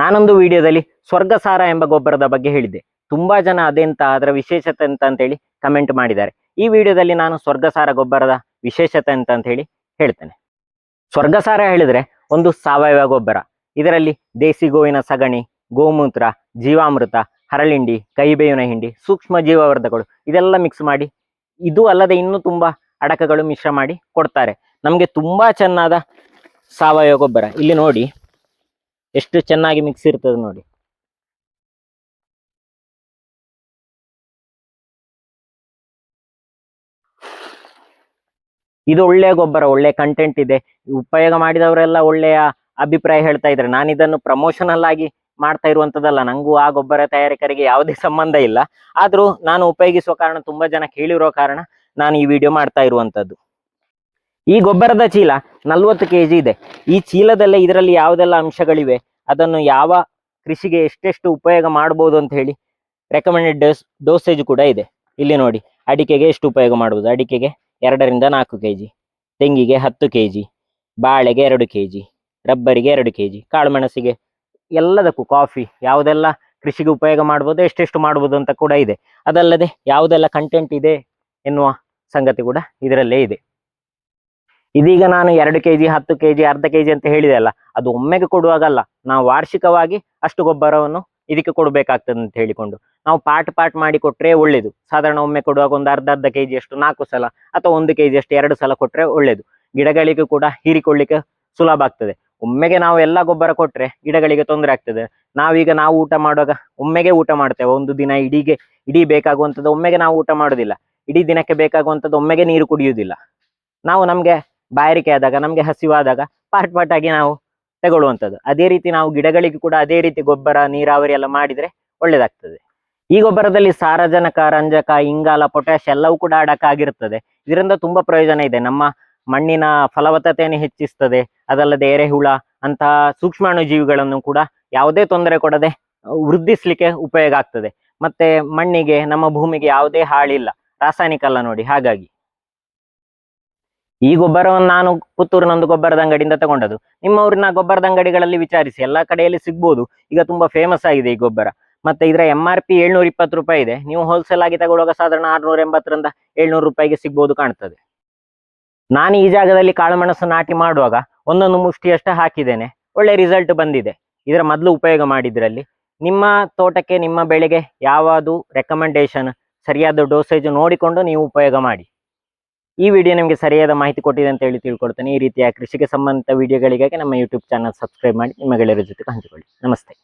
ನಾನೊಂದು ವಿಡಿಯೋದಲ್ಲಿ ಸ್ವರ್ಗಸಾರ ಎಂಬ ಗೊಬ್ಬರದ ಬಗ್ಗೆ ಹೇಳಿದ್ದೆ. ತುಂಬಾ ಜನ ಅದೆಂತ, ಅದರ ವಿಶೇಷತೆ ಅಂತ ಅಂತೇಳಿ ಕಮೆಂಟ್ ಮಾಡಿದ್ದಾರೆ. ಈ ವಿಡಿಯೋದಲ್ಲಿ ನಾನು ಸ್ವರ್ಗಸಾರ ಗೊಬ್ಬರದ ವಿಶೇಷತೆ ಅಂತ ಅಂತ ಹೇಳಿ ಹೇಳ್ತೇನೆ. ಸ್ವರ್ಗಸಾರ ಹೇಳಿದ್ರೆ ಒಂದು ಸಾವಯವ ಗೊಬ್ಬರ. ಇದರಲ್ಲಿ ದೇಸಿ ಗೋವಿನ ಸಗಣಿ, ಗೋಮೂತ್ರ, ಜೀವಾಮೃತ, ಹರಳಿಂಡಿ ಕೈಬೇವಿನ ಹಿಂಡಿ, ಸೂಕ್ಷ್ಮ ಜೀವವರ್ಧಕಗಳು ಇದೆಲ್ಲ ಮಿಕ್ಸ್ ಮಾಡಿ ಇದು ಅಲ್ಲದೆ ಇನ್ನೂ ತುಂಬಾ ಅಡಕಗಳು ಮಿಶ್ರ ಮಾಡಿ ಕೊಡ್ತಾರೆ. ನಮಗೆ ತುಂಬಾ ಚೆನ್ನಾದ ಸಾವಯವ ಗೊಬ್ಬರ. ಇಲ್ಲಿ ನೋಡಿ ಎಷ್ಟು ಚೆನ್ನಾಗಿ ಮಿಕ್ಸ್ ಇರ್ತದೆ ನೋಡಿ. ಇದು ಒಳ್ಳೆಯ ಗೊಬ್ಬರ ಒಳ್ಳೆ ಕಂಟೆಂಟ್ ಇದೆ. ಉಪಯೋಗ ಮಾಡಿದವರೆಲ್ಲ ಒಳ್ಳೆಯ ಅಭಿಪ್ರಾಯ ಹೇಳ್ತಾ ಇದ್ದಾರೆ ನಾನು ಇದನ್ನು ಪ್ರಮೋಷನಲ್ ಆಗಿ ಮಾಡ್ತಾ ಇರುವಂತದ್ದಲ್ಲ, ನಂಗೂ ಆ ಗೊಬ್ಬರ ತಯಾರಕರಿಗೆ ಯಾವುದೇ ಸಂಬಂಧ ಇಲ್ಲ. ಆದ್ರೂ ನಾನು ಉಪಯೋಗಿಸುವ ಕಾರಣ, ತುಂಬಾ ಜನ ಕೇಳಿರೋ ಕಾರಣ ನಾನು ಈ ವಿಡಿಯೋ ಮಾಡ್ತಾ ಇರುವಂತದ್ದು. ಈ ಗೊಬ್ಬರದ ಚೀಲ ನಲ್ವತ್ತು ಕೆಜಿ ಇದೆ. ಈ ಚೀಲದಲ್ಲೇ ಇದರಲ್ಲಿ ಯಾವುದೆಲ್ಲ ಅಂಶಗಳಿವೆ? ಅದನ್ನು ಯಾವ ಕೃಷಿಗೆ ಎಷ್ಟೆಷ್ಟು ಉಪಯೋಗ ಮಾಡಬಹುದು ಅಂತ ಹೇಳಿ ರೆಕಮೆಂಡೆಡ್ ಡೋಸ್ ಡೋಸೇಜ್ ಕೂಡ ಇದೆ. ಇಲ್ಲಿ ನೋಡಿ, ಅಡಿಕೆಗೆ ಎಷ್ಟು ಉಪಯೋಗ ಮಾಡಬಹುದು ಅಡಿಕೆಗೆ ಎರಡರಿಂದ ನಾಲ್ಕು ಕೆ ಜಿ ತೆಂಗಿಗೆ ಹತ್ತು ಕೆಜಿ, ಬಾಳೆಗೆ ಎರಡು ಕೆಜಿ, ರಬ್ಬರಿಗೆ ಎರಡು ಕೆ ಕೆಜಿ, ಕಾಳುಮೆಣಸಿಗೆ ಎಲ್ಲದಕ್ಕೂ ಕಾಫಿ ಯಾವುದೆಲ್ಲ ಕೃಷಿಗೆ ಉಪಯೋಗ ಮಾಡ್ಬೋದು, ಎಷ್ಟೆಷ್ಟು ಮಾಡ್ಬೋದು ಅಂತ ಕೂಡ ಇದೆ. ಅದಲ್ಲದೆ ಯಾವುದೆಲ್ಲ ಕಂಟೆಂಟ್ ಇದೆ ಎನ್ನುವ ಸಂಗತಿ ಕೂಡ ಇದರಲ್ಲೇ ಇದೆ. ಇದೀಗ ನಾನು ಎರಡು ಕೆಜಿ, ಹತ್ತು ಕೆಜಿ, ಅರ್ಧ ಕೆ ಜಿ ಅಂತ ಹೇಳಿದೆ ಅಲ್ಲ, ಅದು ಒಮ್ಮೆಗೆ ಕೊಡುವಾಗಲ್ಲ. ನಾವು ವಾರ್ಷಿಕವಾಗಿ ಅಷ್ಟು ಗೊಬ್ಬರವನ್ನು ಇದಕ್ಕೆ ಕೊಡಬೇಕಾಗ್ತದೆ ಅಂತ ಹೇಳಿಕೊಂಡು. ನಾವು ಪಾಟ್ ಪಾಟ್ ಮಾಡಿ ಕೊಟ್ಟರೆ ಒಳ್ಳೇದು. ಸಾಧಾರಣ ಒಮ್ಮೆ ಕೊಡುವಾಗ ಒಂದು ಅರ್ಧ ಅರ್ಧ ಕೆ ಅಷ್ಟು ನಾಲ್ಕು ಸಲ ಅಥವಾ ಒಂದು ಕೆ ಅಷ್ಟು ಎರಡು ಸಲ ಕೊಟ್ಟರೆ ಒಳ್ಳೇದು. ಗಿಡಗಳಿಗೆ ಕೂಡ ಹೀರಿಕೊಳ್ಳಿಕ್ಕೆ ಸುಲಭ ಆಗ್ತದೆ. ಒಮ್ಮೆಗೆ ನಾವು ಎಲ್ಲ ಗೊಬ್ಬರ ಕೊಟ್ಟರೆ ಗಿಡಗಳಿಗೆ ತೊಂದರೆ ಆಗ್ತದೆ. ನಾವೀಗ ನಾವು ಊಟ ಮಾಡುವಾಗ ಒಮ್ಮೆಗೆ ಊಟ ಮಾಡ್ತೇವೆ. ಒಂದು ದಿನ ಇಡೀಗೆ, ಇಡೀ ಬೇಕಾಗುವಂಥದ್ದು ಒಮ್ಮೆಗೆ ನಾವು ಊಟ ಮಾಡೋದಿಲ್ಲ ಇಡೀ ದಿನಕ್ಕೆ ಬೇಕಾಗುವಂಥದ್ದು ಒಮ್ಮೆಗೆ ನೀರು ಕುಡಿಯುವುದಿಲ್ಲ. ನಾವು ನಮ್ಗೆ ಬಾಯಾರಿಕೆ ಆದಾಗ, ನಮ್ಗೆ ಹಸಿವಾದಾಗ ಪಾರ್ಟ್ ಪಾಟ್ ಆಗಿ ನಾವು ತಗೊಳ್ಳುವಂಥದ್ದು. ಅದೇ ರೀತಿ ನಾವು ಗಿಡಗಳಿಗೆ ಕೂಡ ಅದೇ ರೀತಿ ಗೊಬ್ಬರ, ನೀರಾವರಿ ಎಲ್ಲ ಮಾಡಿದ್ರೆ ಒಳ್ಳೇದಾಗ್ತದೆ. ಈ ಗೊಬ್ಬರದಲ್ಲಿ ಸಾರಜನಕ, ರಂಜಕ, ಇಂಗಾಲ ಪೊಟ್ಯಾಶ್ ಎಲ್ಲವೂ ಕೂಡ ಅಡಕ ಆಗಿರುತ್ತದೆ ಇದರಿಂದ ತುಂಬಾ ಪ್ರಯೋಜನ ಇದೆ. ನಮ್ಮ ಮಣ್ಣಿನ ಫಲವತ್ತತೆಯನ್ನು ಹೆಚ್ಚಿಸ್ತದೆ. ಅದಲ್ಲದೆ ಎರೆಹುಳ ಅಂತಹ ಸೂಕ್ಷ್ಮಾಣು ಜೀವಿಗಳನ್ನು ಕೂಡ ಯಾವುದೇ ತೊಂದರೆ ಕೊಡದೆ ವೃದ್ಧಿಸ್ಲಿಕ್ಕೆ ಉಪಯೋಗ ಆಗ್ತದೆ. ಮತ್ತೆ ಮಣ್ಣಿಗೆ, ನಮ್ಮ ಭೂಮಿಗೆ ಯಾವುದೇ ಹಾಳಿಲ್ಲ. ರಾಸಾಯನಿಕ ಅಲ್ಲ ನೋಡಿ, ಹಾಗಾಗಿ. ಈ ಗೊಬ್ಬರವನ್ನು ನಾನು ಪುತ್ತೂರಿನ ಒಂದು ಗೊಬ್ಬರದ ಅಂಗಡಿಯಿಂದ ತಗೊಂಡದ್ದು. ನಿಮ್ಮ ಊರಿನ ಗೊಬ್ಬರದ ಅಂಗಡಿಗಳಲ್ಲಿ ವಿಚಾರಿಸಿ, ಎಲ್ಲಾ ಕಡೆಯಲ್ಲಿ ಸಿಗ್ಬೋದು. ಈಗ ತುಂಬಾ ಫೇಮಸ್ ಆಗಿದೆ ಈ ಗೊಬ್ಬರ. ಮತ್ತೆ ಇದರ ಎಂ ಆರ್ ಪಿ ಏಳ್ನೂರ ಇಪ್ಪತ್ತು ರೂಪಾಯಿ ಇದೆ. ನೀವು ಹೋಲ್ಸೇಲ್ ಆಗಿ ತಗೊಳ್ಳುವಾಗ ಸಾಧಾರಣ ಆರ್ನೂರ ಎಂಬತ್ತರಿಂದ ಏಳ್ನೂರು ರೂಪಾಯಿಗೆ ಸಿಗ್ಬೋದು ಕಾಣ್ತದೆ. ನಾನು ಈ ಜಾಗದಲ್ಲಿ ಕಾಳುಮೆಣಸು ನಾಟಿ ಮಾಡುವಾಗ ಒಂದೊಂದು ಮುಷ್ಟಿಯಷ್ಟು ಹಾಕಿದ್ದೇನೆ. ಒಳ್ಳೆ ರಿಸಲ್ಟ್ ಬಂದಿದೆ. ಇದರ ಮೊದಲು ಉಪಯೋಗ ಮಾಡಿದ್ರಲ್ಲಿ. ನಿಮ್ಮ ತೋಟಕ್ಕೆ, ನಿಮ್ಮ ಬೆಳೆಗೆ ಯಾವುದು ರೆಕಮೆಂಡೇಶನ್ ಸರಿಯಾದ ಡೋಸೇಜ್ ನೋಡಿಕೊಂಡು ನೀವು ಉಪಯೋಗ ಮಾಡಿ. ಈ ವಿಡಿಯೋ ನಿಮಗೆ ಸರಿಯಾದ ಮಾಹಿತಿ ಕೊಟ್ಟಿದೆ ಅಂತ ಹೇಳಿ ತಿಳ್ಕೊಳ್ತೇನೆ ಈ ರೀತಿಯ ಕೃಷಿಗೆ ಸಂಬಂಧಿತ ವಿಡಿಯೋಗಳಿಗಾಗಿ ನಮ್ಮ ಯೂಟ್ಯೂಬ್ ಚಾನಲ್ ಸಬ್ಸ್ಕ್ರೈಬ್ ಮಾಡಿ, ನಿಮ್ಮ ಗೆಳೆಯರ ಜೊತೆ ಹಂಚಿಕೊಳ್ಳಿ. ನಮಸ್ತೆ.